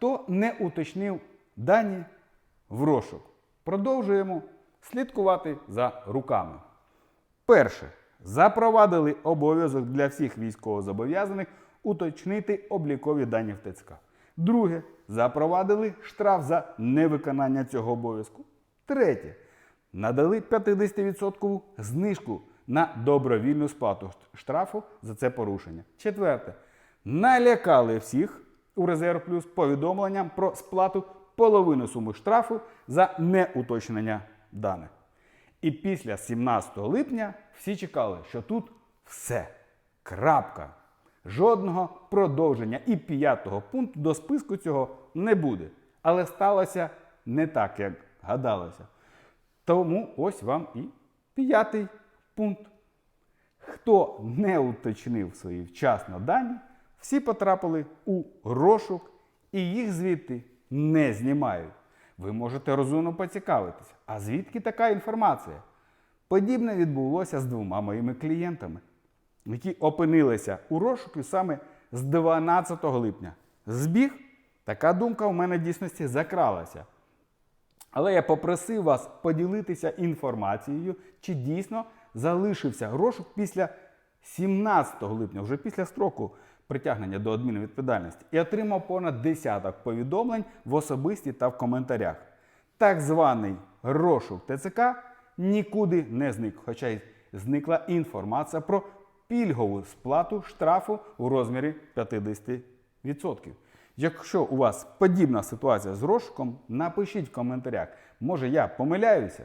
хто не уточнив дані в розшук. Продовжуємо слідкувати за руками. Перше. Запровадили обов'язок для всіх військовозобов'язаних уточнити облікові дані в ТЦК. Друге. Запровадили штраф за невиконання цього обов'язку. Третє. Надали 50% знижку на добровільну сплату штрафу за це порушення. Четверте. Налякали всіх у резерв плюс повідомленням про сплату половини суми штрафу за неуточнення даних. І після 17 липня всі чекали, що тут все. Крапка. Жодного продовження і п'ятого пункту до списку цього не буде. Але сталося не так, як гадалося. Тому ось вам і п'ятий пункт. Хто не уточнив свої вчасно дані, всі потрапили у розшук і їх звідти не знімають. Ви можете розумно поцікавитися, а звідки така інформація? Подібне відбулося з двома моїми клієнтами, які опинилися у розшуку саме з 12 липня. Збіг, така думка у мене в дійсності закралася. Але я попросив вас поділитися інформацією, чи дійсно залишився розшук після 17 липня, вже після строку притягнення до адмінвідповідальності, і отримав понад десяток повідомлень в особисті та в коментарях. Так званий розшук ТЦК нікуди не зник, хоча й зникла інформація про пільгову сплату штрафу у розмірі 50%. Якщо у вас подібна ситуація з розшуком, напишіть в коментарях. Може я помиляюся?